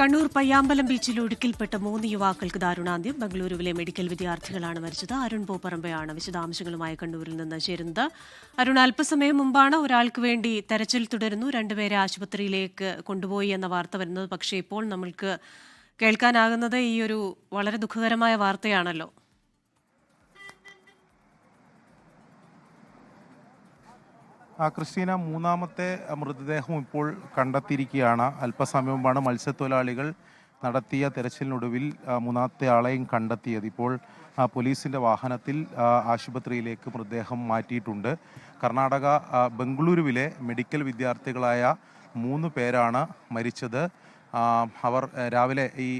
കണ്ണൂർ പയ്യാമ്പലം ബീച്ചിൽ ഒഴുക്കിൽപ്പെട്ട മൂന്ന് യുവാക്കൾക്ക് ദാരുണാന്ത്യം. ബംഗളൂരുവിലെ മെഡിക്കൽ വിദ്യാർത്ഥികളാണ് മരിച്ചത്. അരുൺ പോപ്പറമ്പയാണ് വിശദാംശങ്ങളുമായി കണ്ണൂരിൽ നിന്ന് ചേരുന്നത്. അരുൺ അല്പസമയം മുമ്പാണ് ഒരാൾക്ക് വേണ്ടി തെരച്ചിൽ തുടരുന്നു. രണ്ടുപേരെ ആശുപത്രിയിലേക്ക് കൊണ്ടുപോയി എന്ന വാർത്ത വരുന്നത്. പക്ഷേ ഇപ്പോൾ നമ്മൾക്ക് കേൾക്കാനാകുന്നത് ഈ ഒരു വളരെ ദുഃഖകരമായ വാർത്തയാണല്ലോ. ക്രിസ്റ്റീന മൂന്നാമത്തെ മൃതദേഹം ഇപ്പോൾ കണ്ടെത്തിയിരിക്കുകയാണ്. അല്പസമയം മത്സ്യത്തൊഴിലാളികൾ നടത്തിയ തെരച്ചിലിനൊടുവിൽ മൂന്നാമത്തെ ആളെയും കണ്ടെത്തിയത്. ഇപ്പോൾ പോലീസിന്റെ വാഹനത്തിൽ ആശുപത്രിയിലേക്ക് മൃതദേഹം മാറ്റിയിട്ടുണ്ട്. കർണാടക ബംഗളൂരുവിലെ മെഡിക്കൽ വിദ്യാർത്ഥികളായ മൂന്ന് പേരാണ് മരിച്ചത്. അവർ രാവിലെ ഈ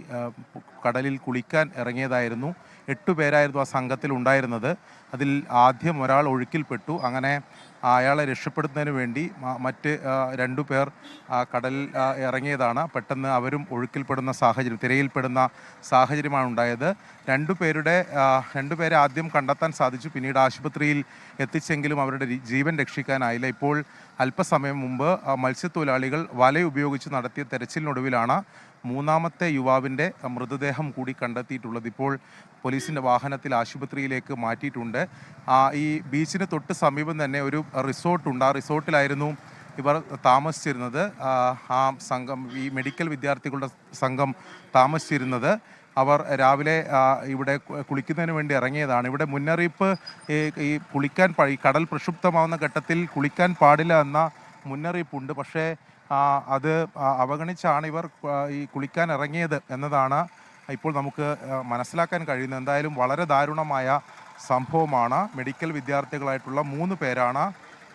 കടലിൽ കുളിക്കാൻ ഇറങ്ങിയതായിരുന്നു. എട്ടു പേരായിരുന്നു ആ സംഘത്തിൽ ഉണ്ടായിരുന്നത് അതിൽ ആദ്യം ഒരാൾ ഒഴുക്കിൽപ്പെട്ടു. അങ്ങനെ അയാളെ രക്ഷപ്പെടുത്തുന്നതിന് വേണ്ടി മറ്റ് രണ്ടു പേർ കടലിൽ ഇറങ്ങിയതാണ്. പെട്ടെന്ന് അവരും ഒഴുക്കിൽപ്പെടുന്ന സാഹചര്യം തിരയിൽപ്പെടുന്ന സാഹചര്യമാണ് ഉണ്ടായത്. രണ്ടു പേരുടെ രണ്ടു രണ്ടുപേരെ ആദ്യം കണ്ടെത്താൻ സാധിച്ചു. പിന്നീട് ആശുപത്രിയിൽ എത്തിച്ചെങ്കിലും അവരുടെ ജീവൻ രക്ഷിക്കാനായില്ല. ഇപ്പോൾ അല്പസമയം മുമ്പ് മത്സ്യത്തൊഴിലാളികൾ വല ഉപയോഗിച്ച് നടത്തിയ തെരച്ചിലിനൊടുവിലാണ് മൂന്നാമത്തെ യുവാവിന്റെ മൃതദേഹം കൂടി കണ്ടെത്തിയിട്ടുള്ളത്. ഇപ്പോൾ പോലീസിന്റെ വാഹനത്തിൽ ആശുപത്രിയിലേക്ക് മാറ്റിയിട്ടുണ്ട്. ഈ ബീച്ചിന് തൊട്ട് സമീപം തന്നെ ഒരു റിസോർട്ടുണ്ട് ആ റിസോർട്ടിലായിരുന്നു ഇവർ താമസിച്ചിരുന്നത്. ആ, സംഘം ഈ മെഡിക്കൽ വിദ്യാർത്ഥികളുടെ സംഘം താമസിച്ചിരുന്നത്. അവർ രാവിലെ ഇവിടെ കുളിക്കുന്നതിന് വേണ്ടി ഇറങ്ങിയതാണ്. ഇവിടെ മുന്നറിയിപ്പ് ഈ കുളിക്കാൻ കടൽ പ്രക്ഷുബ്ധമാവുന്ന ഘട്ടത്തിൽ കുളിക്കാൻ പാടില്ല എന്ന മുന്നറിയിപ്പുണ്ട്. പക്ഷേ അത് അവഗണിച്ചാണ് ഇവർ ഈ കുളിക്കാൻ ഇറങ്ങിയത് എന്നതാണ് ഇപ്പോൾ നമുക്ക് മനസ്സിലാക്കാൻ കഴിയുന്നത്. എന്തായാലും വളരെ ദാരുണമായ സംഭവമാണ്. മെഡിക്കൽ വിദ്യാർത്ഥികളായിട്ടുള്ള മൂന്ന് പേരാണ്